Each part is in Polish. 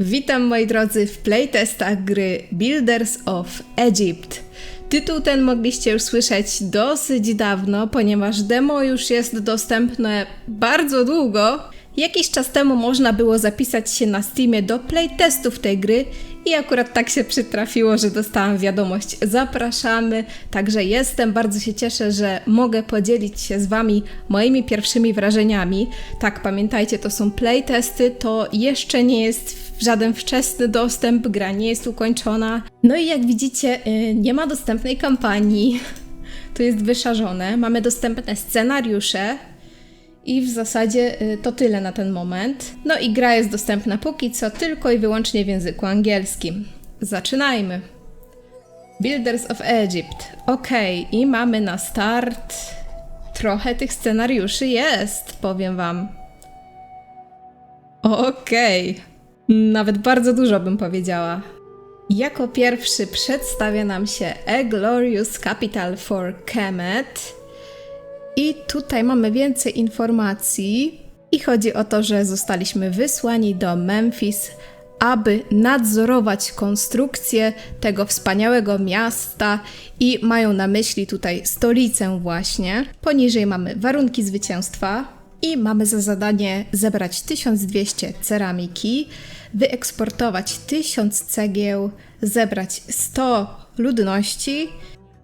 Witam moi drodzy w playtestach gry Builders of Egypt. Tytuł ten mogliście już słyszeć dosyć dawno, ponieważ demo już jest dostępne bardzo długo. Jakiś czas temu można było zapisać się na Steamie do playtestów tej gry i akurat tak się przytrafiło, że dostałam wiadomość zapraszamy, także jestem, bardzo się cieszę, że mogę podzielić się z Wami moimi pierwszymi wrażeniami. Tak, pamiętajcie, to są playtesty, to jeszcze nie jest żaden wczesny dostęp, gra nie jest ukończona. No i jak widzicie, y, nie ma dostępnej kampanii. To jest wyszarzone. Mamy dostępne scenariusze, i w zasadzie y, to tyle na ten moment. No i gra jest dostępna póki co tylko i wyłącznie w języku angielskim. Zaczynajmy. Builders of Egypt. Ok, i mamy na start. Trochę tych scenariuszy jest, powiem wam. Okej. Nawet bardzo dużo bym powiedziała. Jako pierwszy przedstawia nam się A Glorious Capital for Kemet. I tutaj mamy więcej informacji. I chodzi o to, że zostaliśmy wysłani do Memphis, aby nadzorować konstrukcję tego wspaniałego miasta i mają na myśli tutaj stolicę właśnie. Poniżej mamy warunki zwycięstwa i mamy za zadanie zebrać 1200 ceramiki, wyeksportować 1000 cegieł, zebrać 100 ludności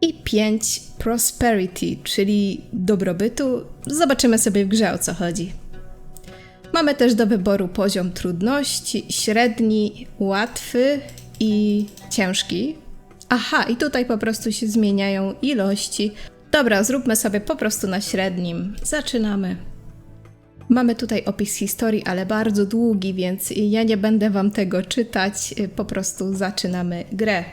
i 5 prosperity, czyli dobrobytu. Zobaczymy sobie w grze o co chodzi. Mamy też do wyboru poziom trudności średni, łatwy i ciężki. Aha, i tutaj po prostu się zmieniają ilości. Dobra, zróbmy sobie po prostu na średnim. Zaczynamy. Mamy tutaj opis historii, ale bardzo długi, więc ja nie będę Wam tego czytać. Po prostu zaczynamy grę.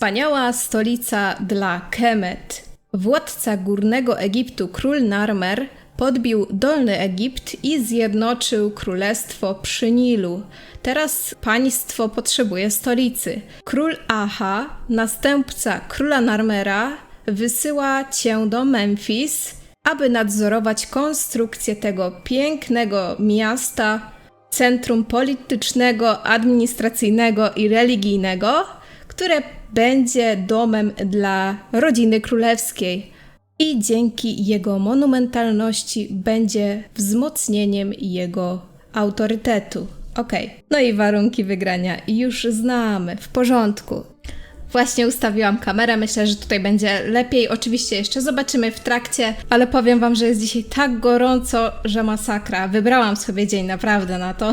Wspaniała stolica dla Kemet. Władca górnego Egiptu, król Narmer, podbił Dolny Egipt i zjednoczył królestwo przy Nilu. Teraz państwo potrzebuje stolicy. Król Aha, następca króla Narmera, wysyła cię do Memphis, aby nadzorować konstrukcję tego pięknego miasta, centrum politycznego, administracyjnego i religijnego, które będzie domem dla rodziny królewskiej i dzięki jego monumentalności będzie wzmocnieniem jego autorytetu. Ok, no i warunki wygrania już znamy, w porządku. Właśnie ustawiłam kamerę, myślę, że tutaj będzie lepiej. Oczywiście jeszcze zobaczymy w trakcie, ale powiem Wam, że jest dzisiaj tak gorąco, że masakra. Wybrałam sobie dzień naprawdę na to.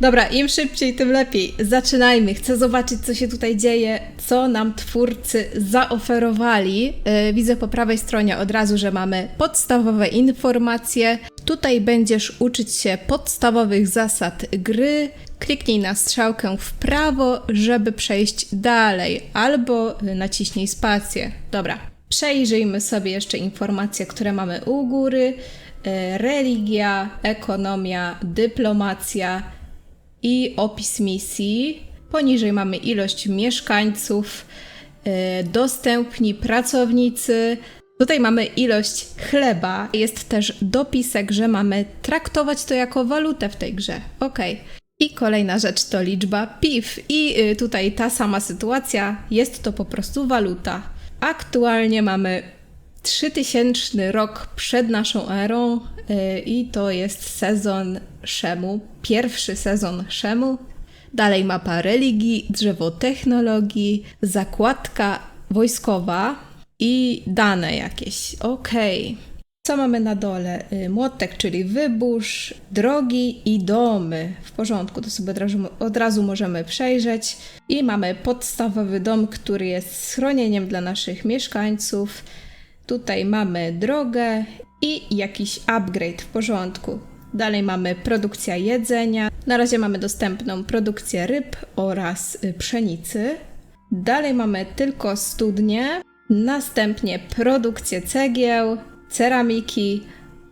Dobra, im szybciej, tym lepiej. Zaczynajmy. Chcę zobaczyć, co się tutaj dzieje, co nam twórcy zaoferowali. Yy, widzę po prawej stronie od razu, że mamy podstawowe informacje. Tutaj będziesz uczyć się podstawowych zasad gry. Kliknij na strzałkę w prawo, żeby przejść dalej, albo naciśnij spację. Dobra, przejrzyjmy sobie jeszcze informacje, które mamy u góry. Yy, religia, ekonomia, dyplomacja i opis misji. Poniżej mamy ilość mieszkańców, e, dostępni pracownicy. Tutaj mamy ilość chleba. Jest też dopisek, że mamy traktować to jako walutę w tej grze. Ok. I kolejna rzecz to liczba PIF. I y, tutaj ta sama sytuacja, jest to po prostu waluta. Aktualnie mamy 3000 rok przed naszą erą y, i to jest sezon Szemu, pierwszy sezon Szemu. Dalej mapa religii, drzewo technologii, zakładka wojskowa i dane jakieś. Okej. Okay. Co mamy na dole? Y, młotek, czyli wybór, drogi i domy. W porządku, to sobie od razu, od razu możemy przejrzeć. I mamy podstawowy dom, który jest schronieniem dla naszych mieszkańców. Tutaj mamy drogę i jakiś upgrade w porządku. Dalej mamy produkcja jedzenia. Na razie mamy dostępną produkcję ryb oraz y, pszenicy. Dalej mamy tylko studnie. Następnie produkcję cegieł, ceramiki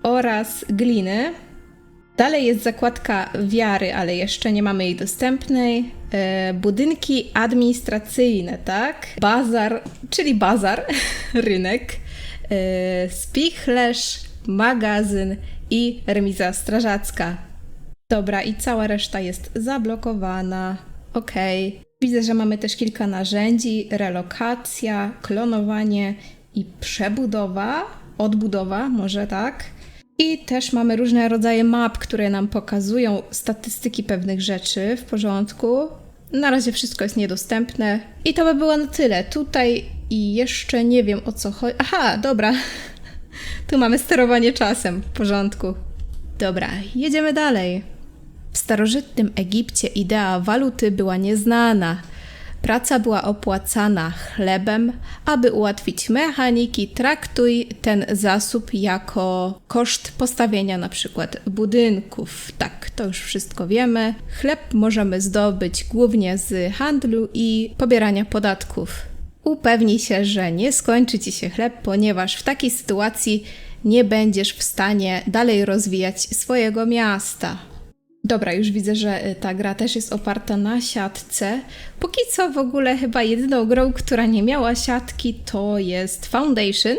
oraz gliny. Dalej jest zakładka wiary, ale jeszcze nie mamy jej dostępnej. E, budynki administracyjne, tak? Bazar, czyli bazar, rynek spichlerz, magazyn i remiza strażacka. Dobra, i cała reszta jest zablokowana. Okej. Widzę, że mamy też kilka narzędzi: relokacja, klonowanie i przebudowa, odbudowa, może tak. I też mamy różne rodzaje map, które nam pokazują statystyki pewnych rzeczy w porządku. Na razie wszystko jest niedostępne. I to by było na tyle. Tutaj i jeszcze nie wiem o co chodzi. Aha, dobra. Tu mamy sterowanie czasem. W porządku. Dobra, jedziemy dalej. W starożytnym Egipcie idea waluty była nieznana. Praca była opłacana chlebem. Aby ułatwić mechaniki, traktuj ten zasób jako koszt postawienia na przykład budynków. Tak, to już wszystko wiemy. Chleb możemy zdobyć głównie z handlu i pobierania podatków. Upewnij się, że nie skończy ci się chleb, ponieważ w takiej sytuacji nie będziesz w stanie dalej rozwijać swojego miasta. Dobra, już widzę, że y, ta gra też jest oparta na siatce. Póki co w ogóle chyba jedyną grą, która nie miała siatki to jest Foundation.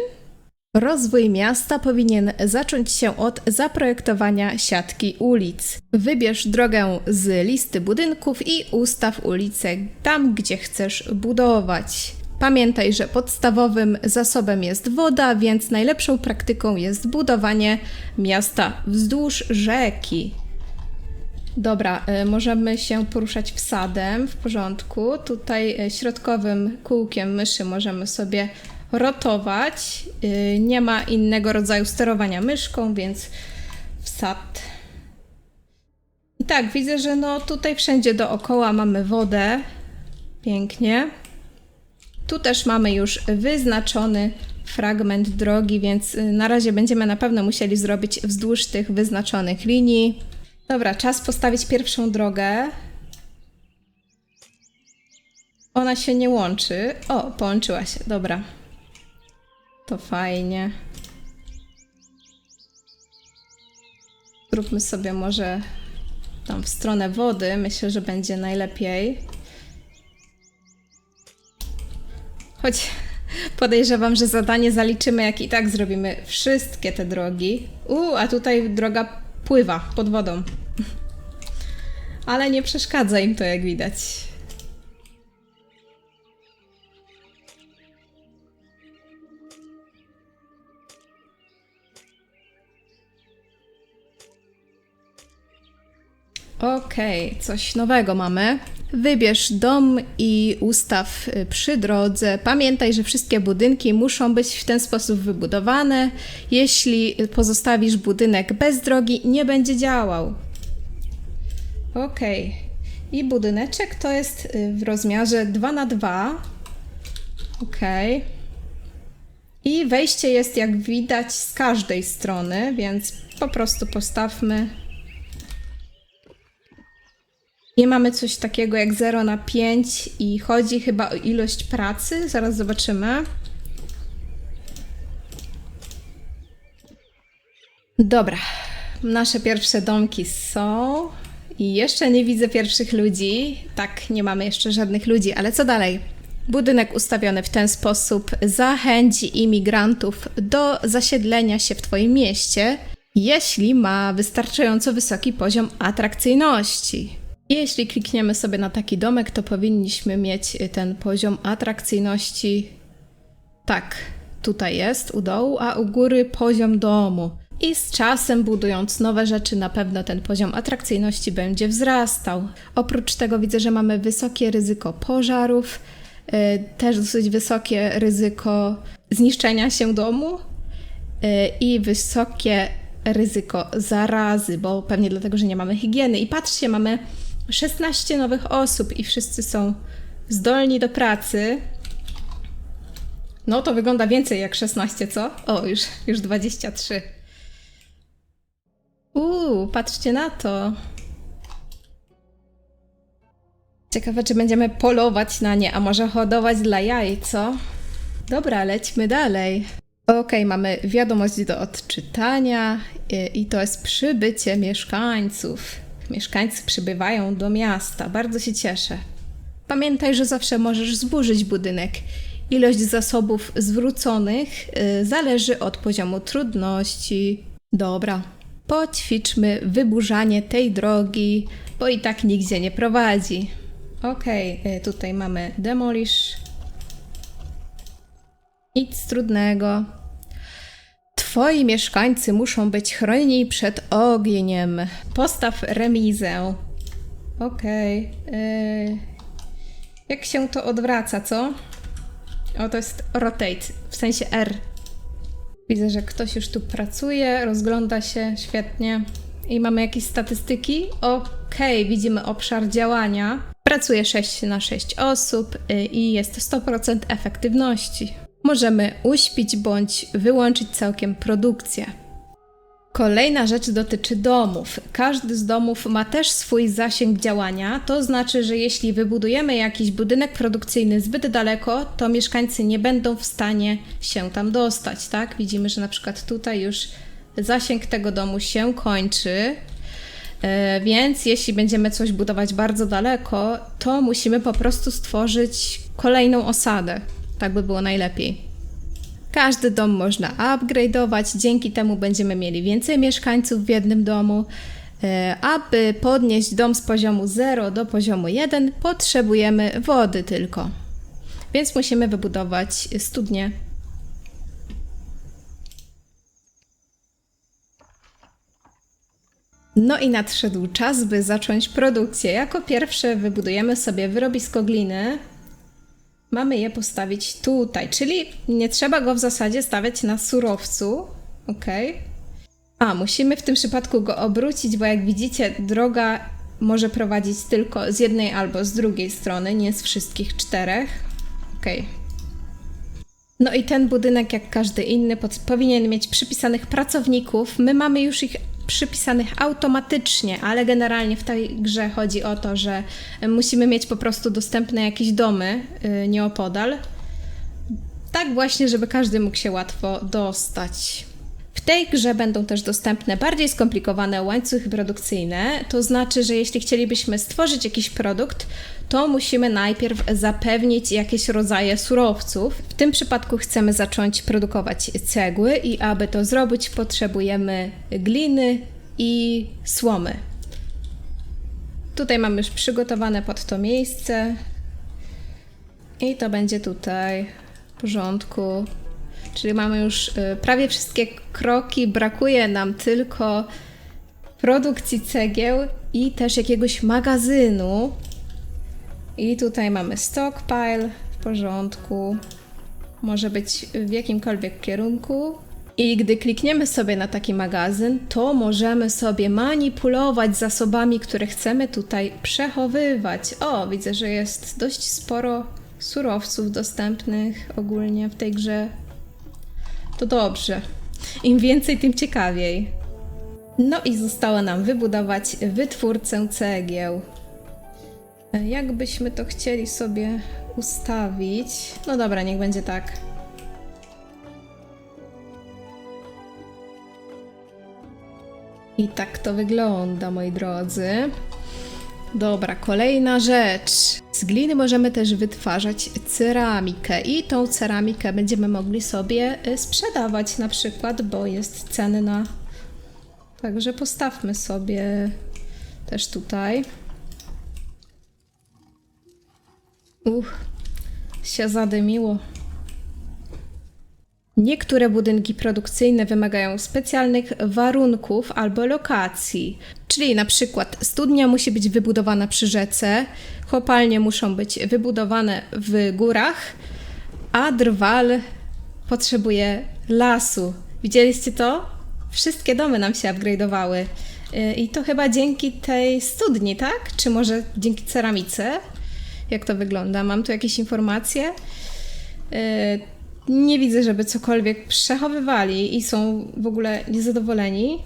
Rozwój miasta powinien zacząć się od zaprojektowania siatki ulic. Wybierz drogę z listy budynków i ustaw ulicę tam, gdzie chcesz budować. Pamiętaj, że podstawowym zasobem jest woda, więc najlepszą praktyką jest budowanie miasta wzdłuż rzeki. Dobra, y, możemy się poruszać wsadem, w porządku. Tutaj y, środkowym kółkiem myszy możemy sobie rotować. Y, Nie ma innego rodzaju sterowania myszką, więc wsad. I tak, widzę, że no tutaj wszędzie dookoła mamy wodę. Pięknie. Tu też mamy już wyznaczony fragment drogi, więc y, na razie będziemy na pewno musieli zrobić wzdłuż tych wyznaczonych linii. Dobra, czas postawić pierwszą drogę. Ona się nie łączy. O, połączyła się, dobra. To fajnie. Zróbmy sobie może tam w stronę wody. Myślę, że będzie najlepiej. Choć podejrzewam, że zadanie zaliczymy, jak i tak zrobimy wszystkie te drogi. U, a tutaj droga pływa pod wodą. Ale nie przeszkadza im to, jak widać. Okej, coś nowego mamy. Wybierz dom i ustaw y, przy drodze. Pamiętaj, że wszystkie budynki muszą być w ten sposób wybudowane. Jeśli pozostawisz budynek bez drogi, nie będzie działał. Okej. I budyneczek to jest y, w rozmiarze 2 na 2 Okej. I wejście jest jak widać z każdej strony, więc po prostu postawmy nie mamy coś takiego jak 0 na 5 i chodzi chyba o ilość pracy. Zaraz zobaczymy. Dobra, nasze pierwsze domki są. I jeszcze nie widzę pierwszych ludzi. Tak, nie mamy jeszcze żadnych ludzi, ale co dalej? Budynek ustawiony w ten sposób zachęci imigrantów do zasiedlenia się w Twoim mieście, jeśli ma wystarczająco wysoki poziom atrakcyjności. Jeśli klikniemy sobie na taki domek, to powinniśmy mieć ten poziom atrakcyjności. Tak, tutaj jest u dołu, a u góry poziom domu. I z czasem, budując nowe rzeczy, na pewno ten poziom atrakcyjności będzie wzrastał. Oprócz tego widzę, że mamy wysokie ryzyko pożarów, yy, też dosyć wysokie ryzyko zniszczenia się domu yy, i wysokie ryzyko zarazy, bo pewnie dlatego, że nie mamy higieny. I patrzcie, mamy 16 nowych osób i wszyscy są zdolni do pracy. No to wygląda więcej jak 16, co? O, już, już 23. Uuu, patrzcie na to. Ciekawe, czy będziemy polować na nie, a może hodować dla jaj, co? Dobra, lećmy dalej. Ok, mamy wiadomość do odczytania i, i to jest przybycie mieszkańców. Mieszkańcy przybywają do miasta. Bardzo się cieszę. Pamiętaj, że zawsze możesz zburzyć budynek Ilość zasobów zwróconych y, zależy od poziomu trudności. Dobra, poćwiczmy wyburzanie tej drogi, bo i tak nigdzie nie prowadzi. Okej, y, tutaj mamy demolish. Nic trudnego. Twoi mieszkańcy muszą być chronieni przed ogniem. Postaw remizę. Okej. y, Jak się to odwraca, co? O, to jest rotate, w sensie R. Widzę, że ktoś już tu pracuje, rozgląda się świetnie. I mamy jakieś statystyki. Okej, widzimy obszar działania. Pracuje 6 na 6 osób y, i jest 100% efektywności. Możemy uśpić bądź wyłączyć całkiem produkcję. Kolejna rzecz dotyczy domów. Każdy z domów ma też swój zasięg działania, to znaczy, że jeśli wybudujemy jakiś budynek produkcyjny zbyt daleko, to mieszkańcy nie będą w stanie się tam dostać, tak? Widzimy, że na przykład tutaj już zasięg tego domu się kończy. E, Więc jeśli będziemy coś budować bardzo daleko, to musimy po prostu stworzyć kolejną osadę. Tak by było najlepiej. Każdy dom można upgrade'ować, dzięki temu będziemy mieli więcej mieszkańców w jednym domu. E, Aby podnieść dom z poziomu 0 do poziomu 1, potrzebujemy wody tylko. Więc musimy wybudować studnię. No i nadszedł czas, by zacząć produkcję. Jako pierwsze wybudujemy sobie wyrobisko gliny, mamy je postawić tutaj, czyli nie trzeba go w zasadzie stawiać na surowcu. Ok. A, musimy w tym przypadku go obrócić, bo jak widzicie, droga może prowadzić tylko z jednej albo z drugiej strony, nie z wszystkich czterech. Ok. No i ten budynek, jak każdy inny, powinien mieć przypisanych pracowników. My mamy już ich przypisanych automatycznie, ale generalnie w tej grze chodzi o to, że musimy mieć po prostu dostępne jakieś domy yy, nieopodal. Tak właśnie, żeby każdy mógł się łatwo dostać. Tej grze będą też dostępne bardziej skomplikowane łańcuchy produkcyjne, to znaczy, że jeśli chcielibyśmy stworzyć jakiś produkt, to musimy najpierw zapewnić jakieś rodzaje surowców. W tym przypadku chcemy zacząć produkować cegły i aby to zrobić potrzebujemy gliny i słomy. Tutaj mamy już przygotowane pod to miejsce. I to będzie tutaj w porządku. Czyli mamy już y, prawie wszystkie kroki. Brakuje nam tylko produkcji cegieł i też jakiegoś magazynu. I tutaj mamy stockpile w porządku. Może być w jakimkolwiek kierunku. I gdy klikniemy sobie na taki magazyn, to możemy sobie manipulować zasobami, które chcemy tutaj przechowywać. O, widzę, że jest dość sporo surowców dostępnych ogólnie w tej grze. To dobrze. Im więcej, tym ciekawiej. No i zostało nam wybudować wytwórcę cegieł. E, Jakbyśmy to chcieli sobie ustawić? No dobra, niech będzie tak. I tak to wygląda, moi drodzy. Dobra, kolejna rzecz. Z gliny możemy też wytwarzać ceramikę i tą ceramikę będziemy mogli sobie y, sprzedawać na przykład, bo jest cenna. Także postawmy sobie też tutaj. Uch, się zadymiło. Niektóre budynki produkcyjne wymagają specjalnych warunków albo lokacji, czyli na przykład studnia musi być wybudowana przy rzece, chłopalnie muszą być wybudowane w górach, a drwal potrzebuje lasu. Widzieliście to? Wszystkie domy nam się upgrade'owały. Y, I to chyba dzięki tej studni, tak? Czy może dzięki ceramice? Jak to wygląda? Mam tu jakieś informacje? Nie widzę, żeby cokolwiek przechowywali i są w ogóle niezadowoleni.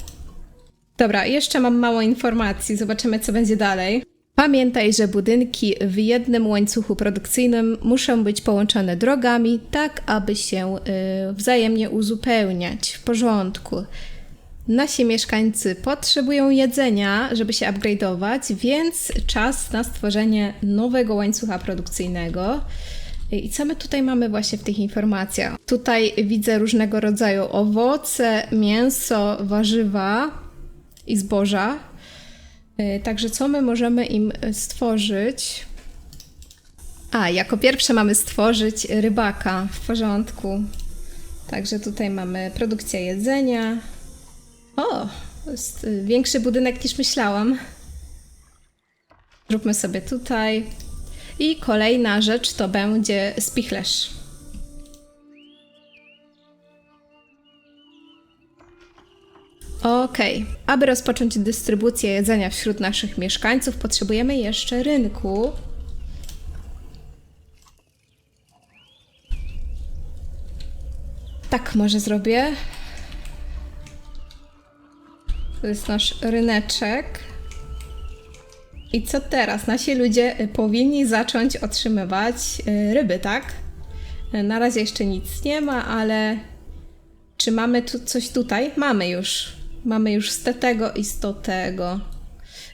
Dobra, jeszcze mam mało informacji, zobaczymy co będzie dalej. Pamiętaj, że budynki w jednym łańcuchu produkcyjnym muszą być połączone drogami, tak aby się y, wzajemnie uzupełniać. W porządku. Nasi mieszkańcy potrzebują jedzenia, żeby się upgrade'ować, więc czas na stworzenie nowego łańcucha produkcyjnego. I co my tutaj mamy właśnie w tych informacjach? Tutaj widzę różnego rodzaju owoce, mięso, warzywa i zboża. Y, Także co my możemy im y, stworzyć? A, jako pierwsze mamy stworzyć rybaka. W porządku. Także tutaj mamy produkcję jedzenia. O, jest y, większy budynek niż myślałam. Zróbmy sobie tutaj. I kolejna rzecz to będzie spichlerz. Okej, aby rozpocząć dystrybucję jedzenia wśród naszych mieszkańców, potrzebujemy jeszcze rynku. Tak, może zrobię. To jest nasz ryneczek. I co teraz? Nasi ludzie y, powinni zacząć otrzymywać y, ryby, tak? Y, Na razie jeszcze nic nie ma, ale czy mamy tu coś tutaj? Mamy już. Mamy już z tego i z tego.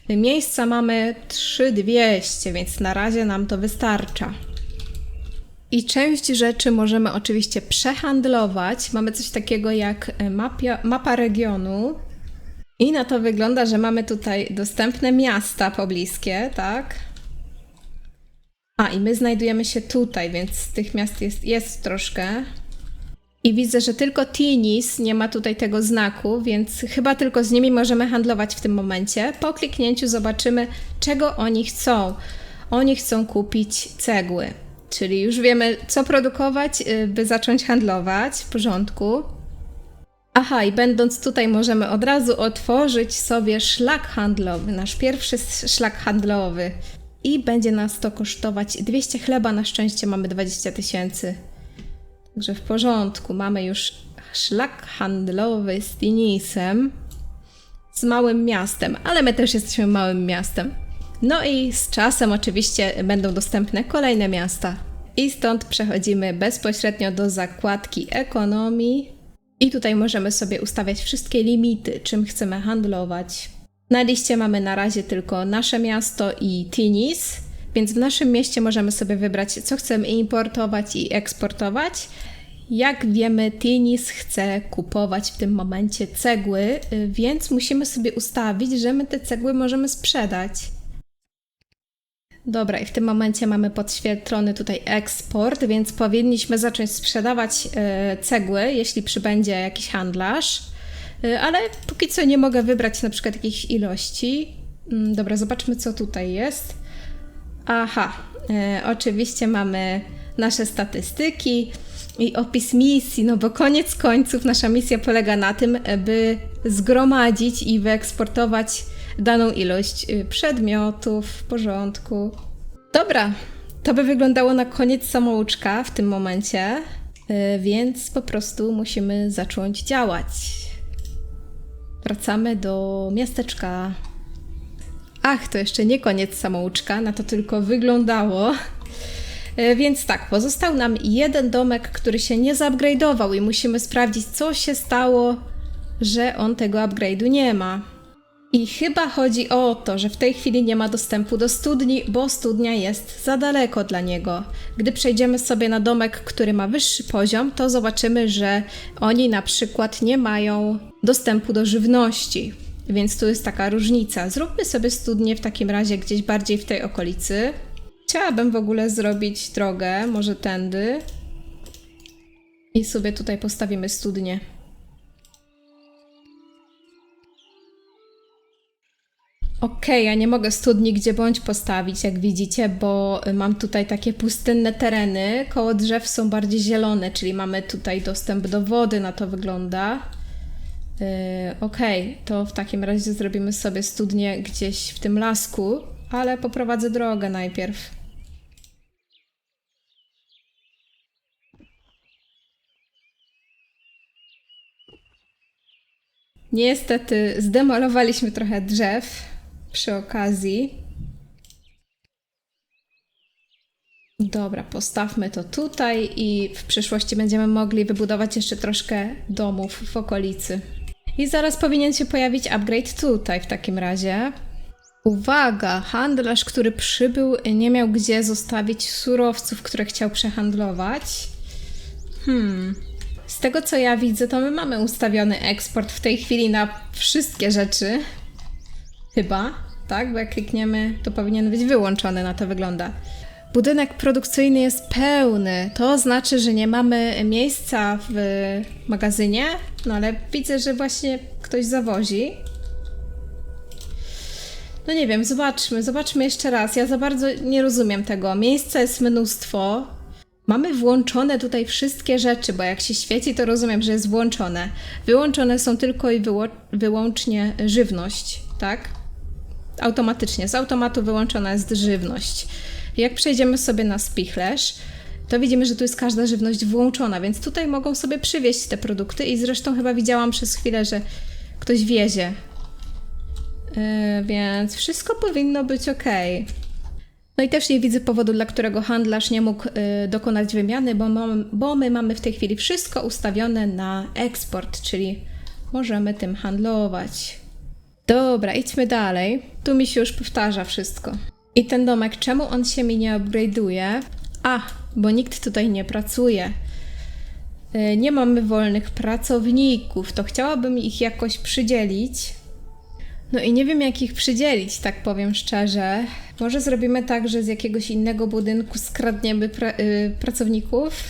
Miejsca mamy 3200, więc na razie nam to wystarcza. I część rzeczy możemy oczywiście przehandlować. Mamy coś takiego jak mapia, mapa regionu. I na to wygląda, że mamy tutaj dostępne miasta pobliskie, tak? A, i my znajdujemy się tutaj, więc tych miast jest, jest troszkę. I widzę, że tylko Tinis nie ma tutaj tego znaku, więc chyba tylko z nimi możemy handlować w tym momencie. Po kliknięciu zobaczymy, czego oni chcą. Oni chcą kupić cegły, czyli już wiemy, co produkować, y, by zacząć handlować. W porządku. Aha, i będąc tutaj, możemy od razu otworzyć sobie szlak handlowy, nasz pierwszy szlak handlowy. I będzie nas to kosztować 200 chleba. Na szczęście mamy 20 tysięcy. Także w porządku, mamy już szlak handlowy z Tinisem, z małym miastem, ale my też jesteśmy małym miastem. No i z czasem oczywiście będą dostępne kolejne miasta. I stąd przechodzimy bezpośrednio do zakładki ekonomii. I tutaj możemy sobie ustawiać wszystkie limity, czym chcemy handlować. Na liście mamy na razie tylko nasze miasto i Tinis, więc w naszym mieście możemy sobie wybrać, co chcemy importować i eksportować. Jak wiemy, Tinis chce kupować w tym momencie cegły, y, więc musimy sobie ustawić, że my te cegły możemy sprzedać. Dobra, i w tym momencie mamy podświetlony tutaj eksport, więc powinniśmy zacząć sprzedawać e, cegły, jeśli przybędzie jakiś handlarz. E, ale póki co nie mogę wybrać na przykład jakichś ilości. Mm, Dobra, zobaczmy co tutaj jest. Aha, e, oczywiście mamy nasze statystyki i opis misji, no bo koniec końców nasza misja polega na tym, by zgromadzić i wyeksportować daną ilość y, przedmiotów w porządku. Dobra, to by wyglądało na koniec samouczka w tym momencie, y, więc po prostu musimy zacząć działać. Wracamy do miasteczka. Ach, to jeszcze nie koniec samouczka, na to tylko wyglądało. E, Więc tak, pozostał nam jeden domek, który się nie zupgrade'ował i musimy sprawdzić, co się stało, że on tego upgrade'u nie ma. I chyba chodzi o to, że w tej chwili nie ma dostępu do studni, bo studnia jest za daleko dla niego. Gdy przejdziemy sobie na domek, który ma wyższy poziom, to zobaczymy, że oni na przykład nie mają dostępu do żywności. Więc tu jest taka różnica. Zróbmy sobie studnię w takim razie gdzieś bardziej w tej okolicy. Chciałabym w ogóle zrobić drogę, może tędy. I sobie tutaj postawimy studnię. Okej, ja nie mogę studni gdzie bądź postawić, jak widzicie, bo mam tutaj takie pustynne tereny. Koło drzew są bardziej zielone, czyli mamy tutaj dostęp do wody, na to wygląda. Yy, Okej, to w takim razie zrobimy sobie studnię gdzieś w tym lasku, ale poprowadzę drogę najpierw. Niestety zdemolowaliśmy trochę drzew przy okazji. Dobra, postawmy to tutaj i w przyszłości będziemy mogli wybudować jeszcze troszkę domów w okolicy. I zaraz powinien się pojawić upgrade tutaj w takim razie. Uwaga, handlarz, który przybył, nie miał gdzie zostawić surowców, które chciał przehandlować. Hmm. Z tego co ja widzę, to my mamy ustawiony eksport w tej chwili na wszystkie rzeczy. Chyba, tak? Bo jak klikniemy, to powinien być wyłączony, na to wygląda. Budynek produkcyjny jest pełny. To znaczy, że nie mamy miejsca w magazynie, no ale widzę, że właśnie ktoś zawozi. No nie wiem, zobaczmy, zobaczmy jeszcze raz. Ja za bardzo nie rozumiem tego. Miejsca jest mnóstwo. Mamy włączone tutaj wszystkie rzeczy, bo jak się świeci, to rozumiem, że jest włączone. Wyłączone są tylko i wyłącznie żywność, tak? Automatycznie, z automatu wyłączona jest żywność. Jak przejdziemy sobie na spichlerz, to widzimy, że tu jest każda żywność włączona, więc tutaj mogą sobie przywieźć te produkty i zresztą chyba widziałam przez chwilę, że ktoś wiezie Yy, więc wszystko powinno być ok. No i też nie widzę powodu, dla którego handlarz nie mógł yy, dokonać wymiany, bo, mam, bo my mamy w tej chwili wszystko ustawione na eksport, czyli możemy tym handlować. Dobra, idźmy dalej. Tu mi się już powtarza wszystko. I ten domek, czemu on się mi nie upgrade'uje? A, bo nikt tutaj nie pracuje. Yy, Nie mamy wolnych pracowników, to chciałabym ich jakoś przydzielić. No i nie wiem, jak ich przydzielić, tak powiem szczerze. Może zrobimy tak, że z jakiegoś innego budynku skradniemy pra- y, pracowników.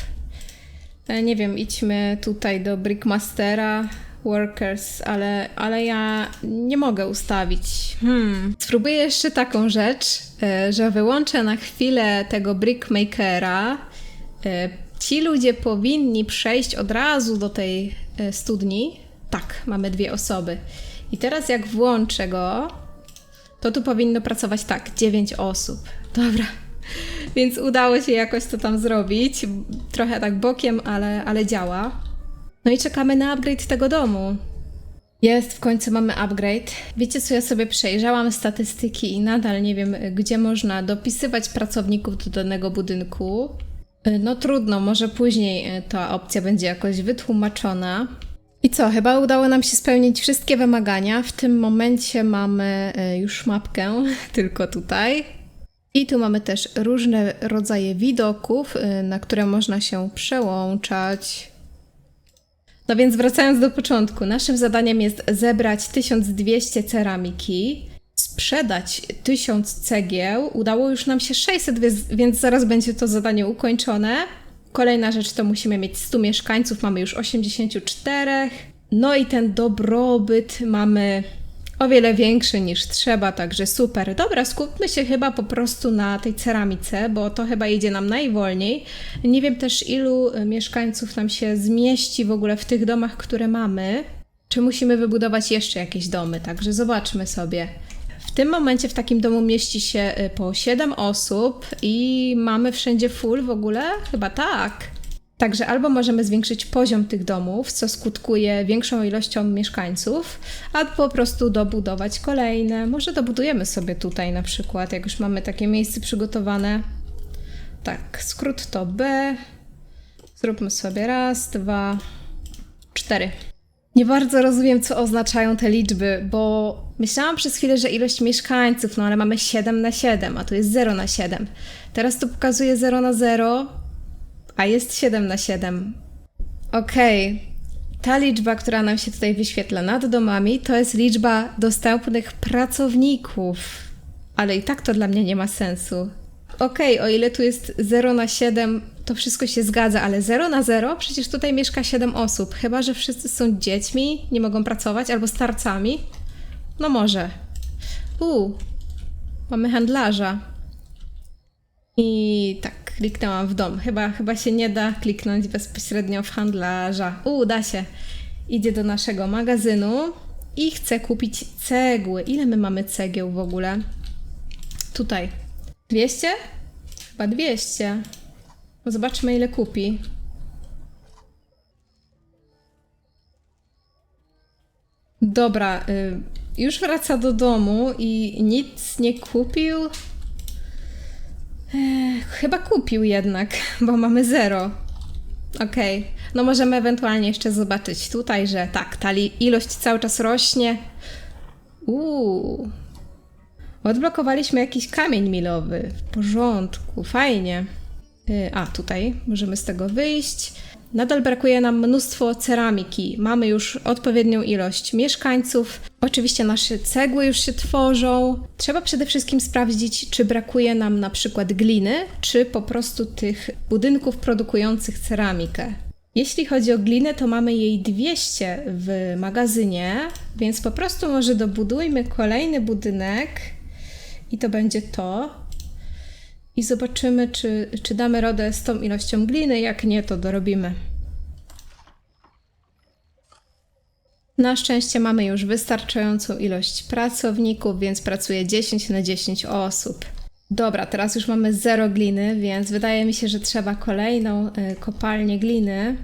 E, nie wiem, idźmy tutaj do Brickmastera, Workers, ale, ale ja nie mogę ustawić. Hmm. Spróbuję jeszcze taką rzecz, e, że wyłączę na chwilę tego Brickmakera. E, Ci ludzie powinni przejść od razu do tej e, studni. Tak, mamy dwie osoby. I teraz jak włączę go, to tu powinno pracować tak, 9 osób. Dobra. Więc udało się jakoś to tam zrobić. Trochę tak bokiem, ale, ale działa. No i czekamy na upgrade tego domu. Jest, w końcu mamy upgrade. Wiecie co, ja sobie przejrzałam statystyki i nadal nie wiem, gdzie można dopisywać pracowników do danego budynku. No trudno, może później y, ta opcja będzie jakoś wytłumaczona. I co, chyba udało nam się spełnić wszystkie wymagania. W tym momencie mamy e, już mapkę, tylko tutaj. I tu mamy też różne rodzaje widoków, e, na które można się przełączać. No więc wracając do początku, naszym zadaniem jest zebrać 1200 ceramiki, sprzedać 1000 cegieł. Udało już nam się 600, więc- zaraz będzie to zadanie ukończone. Kolejna rzecz to musimy mieć 100 mieszkańców, mamy już 84. No i ten dobrobyt mamy o wiele większy niż trzeba, także super. Dobra, skupmy się chyba po prostu na tej ceramice, bo to chyba idzie nam najwolniej. Nie wiem też ilu y, mieszkańców nam się zmieści w ogóle w tych domach, które mamy. Czy musimy wybudować jeszcze jakieś domy? Także zobaczmy sobie. W tym momencie w takim domu mieści się y, po 7 osób i mamy wszędzie full w ogóle? Chyba tak. Także albo możemy zwiększyć poziom tych domów, co skutkuje większą ilością mieszkańców, albo po prostu dobudować kolejne. Może dobudujemy sobie tutaj na przykład, jak już mamy takie miejsce przygotowane. Tak, skrót to B. Zróbmy sobie raz, dwa, cztery. Nie bardzo rozumiem, co oznaczają te liczby, bo myślałam przez chwilę, że ilość mieszkańców, no ale mamy 7 na 7, a tu jest 0 na 7. Teraz tu pokazuje 0 na 0, a jest 7 na 7. Okej. Ta liczba, która nam się tutaj wyświetla nad domami, to jest liczba dostępnych pracowników. Ale i tak to dla mnie nie ma sensu. Okej, o ile tu jest 0 na 7, to wszystko się zgadza, ale 0 na 0? Przecież tutaj mieszka 7 osób. Chyba, że wszyscy są dziećmi, nie mogą pracować, albo starcami. No może. U, mamy handlarza. I tak, kliknęłam w dom. Chyba, chyba się nie da kliknąć bezpośrednio w handlarza. U, da się. Idzie do naszego magazynu i chce kupić cegły. Ile my mamy cegieł w ogóle? Tutaj. 200? Chyba 200. No Zobaczmy, ile kupi. Dobra, y, już wraca do domu i nic nie kupił. Ech, chyba kupił jednak, bo mamy zero. Okej, no możemy ewentualnie jeszcze zobaczyć tutaj, że tak, ta ilość cały czas rośnie. Uuu. Odblokowaliśmy jakiś kamień milowy. W porządku, fajnie. Y, A, tutaj możemy z tego wyjść. Nadal brakuje nam mnóstwo ceramiki. Mamy już odpowiednią ilość mieszkańców. Oczywiście nasze cegły już się tworzą. Trzeba przede wszystkim sprawdzić, czy brakuje nam na przykład gliny, czy po prostu tych budynków produkujących ceramikę. Jeśli chodzi o glinę, to mamy jej 200 w magazynie, więc po prostu może dobudujmy kolejny budynek i to będzie to. I zobaczymy, czy, czy damy radę z tą ilością gliny. Jak nie, to dorobimy. Na szczęście mamy już wystarczającą ilość pracowników, więc pracuje 10 na 10 osób. Dobra, teraz już mamy zero gliny, więc wydaje mi się, że trzeba kolejną y, kopalnię gliny.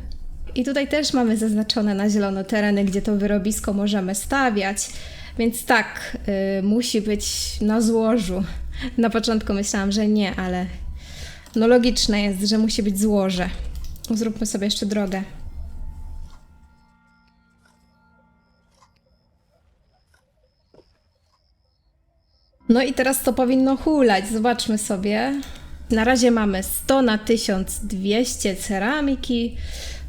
I tutaj też mamy zaznaczone na zielono tereny, gdzie to wyrobisko możemy stawiać. Więc tak, y, musi być na złożu. Na początku myślałam, że nie, ale no logiczne jest, że musi być złoże. Zróbmy sobie jeszcze drogę. No i teraz to powinno hulać. Zobaczmy sobie. Na razie mamy 100 na 1200 ceramiki.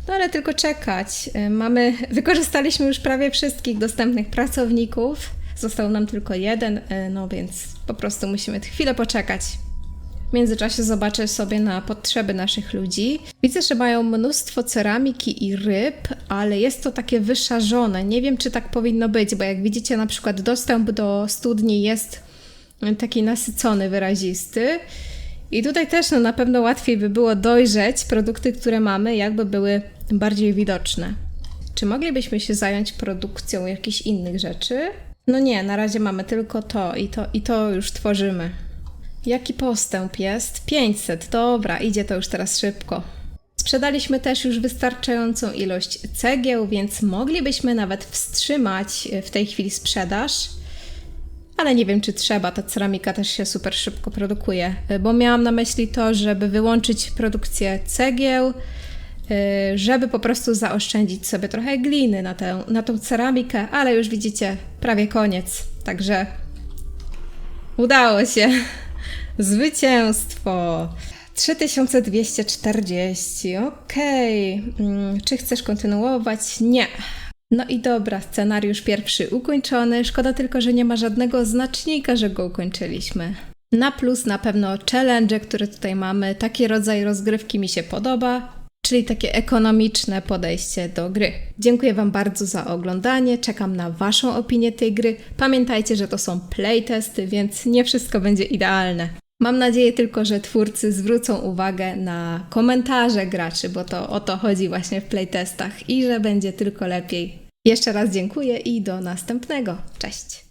No ale tylko czekać. Y, Mamy, wykorzystaliśmy już prawie wszystkich dostępnych pracowników. Został nam tylko jeden, y, no więc po prostu musimy chwilę poczekać. W międzyczasie zobaczę sobie na potrzeby naszych ludzi. Widzę, że mają mnóstwo ceramiki i ryb, ale jest to takie wyszarzone. Nie wiem, czy tak powinno być, bo jak widzicie, na przykład dostęp do studni jest taki nasycony, wyrazisty. I tutaj też no, na pewno łatwiej by było dojrzeć produkty, które mamy, jakby były bardziej widoczne. Czy moglibyśmy się zająć produkcją jakichś innych rzeczy? No nie, na razie mamy tylko to i to, i to już tworzymy. Jaki postęp jest? 500, dobra, idzie to już teraz szybko. Sprzedaliśmy też już wystarczającą ilość cegieł, więc moglibyśmy nawet wstrzymać e, w tej chwili sprzedaż. Ale nie wiem, czy trzeba, ta ceramika też się super szybko produkuje, y, bo miałam na myśli to, żeby wyłączyć produkcję cegieł, żeby po prostu zaoszczędzić sobie trochę gliny na tę, na tą ceramikę, ale już widzicie, prawie koniec, także udało się. Zwycięstwo! 3240, okej. Mm, Czy chcesz kontynuować? Nie. No i dobra, scenariusz pierwszy ukończony. Szkoda tylko, że nie ma żadnego znacznika, że go ukończyliśmy. Na plus na pewno challenge, które tutaj mamy. Taki rodzaj rozgrywki mi się podoba, czyli takie ekonomiczne podejście do gry. Dziękuję Wam bardzo za oglądanie. Czekam na Waszą opinię tej gry. Pamiętajcie, że to są playtesty, więc nie wszystko będzie idealne. Mam nadzieję tylko, że twórcy zwrócą uwagę na komentarze graczy, bo to o to chodzi właśnie w playtestach i że będzie tylko lepiej. Jeszcze raz dziękuję i do następnego. Cześć!